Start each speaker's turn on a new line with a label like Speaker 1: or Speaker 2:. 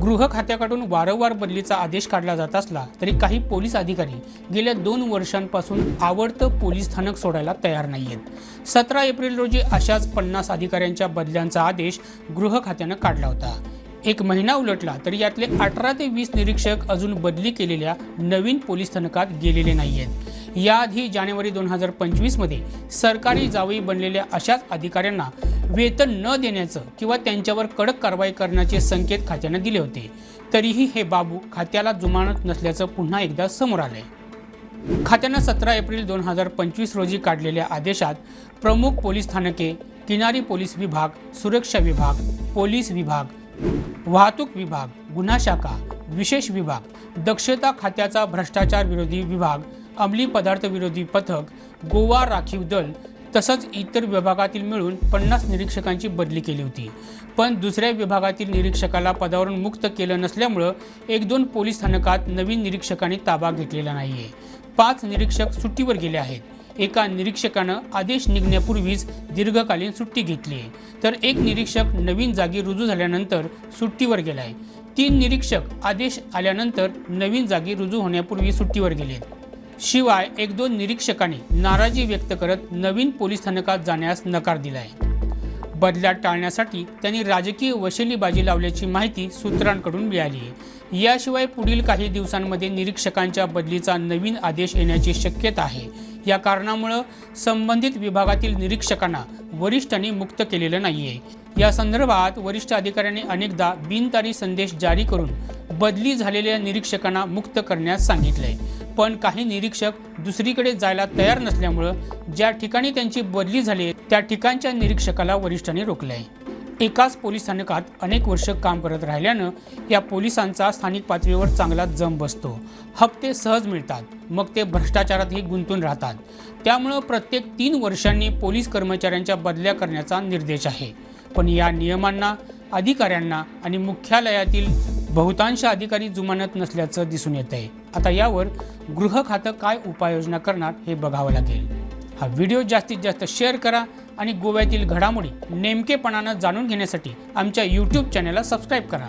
Speaker 1: गृह खात्याकडून वारंवार बदलीचा आदेश काढला जात असला तरी काही पोलीस अधिकारी गेल्या दोन वर्षांपासून आवडतं पोलीस स्थानक सोडायला तयार नाही आहेत सतरा एप्रिल रोजी अशाच पन्नास अधिकाऱ्यांच्या बदल्यांचा आदेश गृह खात्यानं काढला होता. एक महिना उलटला तरी यातले अठरा ते वीस निरीक्षक अजून बदली केलेल्या नवीन पोलीस स्थानकात गेलेले नाही आहेत याआधी जानेवारी दोन हजार पंचवीसमध्ये सरकारी जावई बनलेल्या अशाच अधिकाऱ्यांना वेतन न देण्याचं किंवा त्यांच्यावर कडक कारवाई करण्याचे संकेत खात्यानं दिले होते. तरीही हे बाबू खात्याला जुमानत नसल्याचं पुन्हा एकदा समोर आलंय. खात्यानं सतरा एप्रिल दोन हजार पंचवीस रोजी काढलेल्या आदेशात प्रमुख पोलीस स्थानके किनारी पोलीस विभाग सुरक्षा विभाग पोलीस विभाग वाहतूक विभाग गुन्हा शाखा विशेष विभाग दक्षता खात्याचा भ्रष्टाचार विरोधी विभाग अंमली पदार्थ विरोधी पथक गोवा राखीव दल तसंच इतर विभागातील मिळून पन्नास निरीक्षकांची बदली केली होती. पण दुसऱ्या विभागातील निरीक्षकाला पदावरून मुक्त केलं नसल्यामुळं एक दोन पोलीस स्थानकात नवीन निरीक्षकांनी ताबा घेतलेला नाही आहे पाच निरीक्षक सुट्टीवर गेले आहेत. एका निरीक्षकानं आदेश निघण्यापूर्वीच दीर्घकालीन सुट्टी घेतली. आहे तर एक निरीक्षक नवीन जागी रुजू झाल्यानंतर सुट्टीवर गेलाय. तीन निरीक्षक आदेश आल्यानंतर नवीन जागी रुजू होण्यापूर्वी सुट्टीवर गेलेत. शिवाय एक दोन निरीक्षकांनी नाराजी व्यक्त करत नवीन पोलीस स्थानकात जाण्यास नकार दिला आहे. बदला टाळण्यासाठी त्यांनी राजकीय वशिलीबाजी लावल्याची माहिती सूत्रांकडून मिळाली आहे. याशिवाय पुढील काही दिवसांमध्ये निरीक्षकांच्या बदलीचा नवीन आदेश येण्याची शक्यता आहे. या कारणामुळं संबंधित विभागातील निरीक्षकांना वरिष्ठांनी मुक्त केलेलं नाहीये. या संदर्भात वरिष्ठ अधिकाऱ्यांनी अनेकदा बिनतारी संदेश जारी करून बदली झालेल्या निरीक्षकांना मुक्त करण्यास सांगितले पण काही निरीक्षक दुसरीकडे जायला तयार नसल्यामुळं ज्या ठिकाणी त्यांची बदली झाली त्या ठिकाणच्या निरीक्षकाला वरिष्ठांनी रोखलंय. एकाच पोलीस स्थानकात अनेक वर्ष काम करत राहिल्यानं या पोलिसांचा स्थानिक पातळीवर चांगला जम बसतो. हप्ते सहज मिळतात मग ते भ्रष्टाचारातही गुंतून राहतात. त्यामुळं प्रत्येक तीन वर्षांनी पोलीस कर्मचाऱ्यांच्या बदल्या करण्याचा निर्देश आहे. पण या नियमांना अधिकाऱ्यांना आणि मुख्यालयातील बहुतांश अधिकारी जुमानत नसल्याचं दिसून येत आहे आता यावर गृह खातं काय उपाययोजना करणार हे बघावं लागेल. हा व्हिडिओ जास्तीत जास्त शेअर करा आणि गोव्यातील घडामोडी नेमकेपणानं जाणून घेण्यासाठी आमच्या यूट्यूब चॅनलला सबस्क्राईब करा.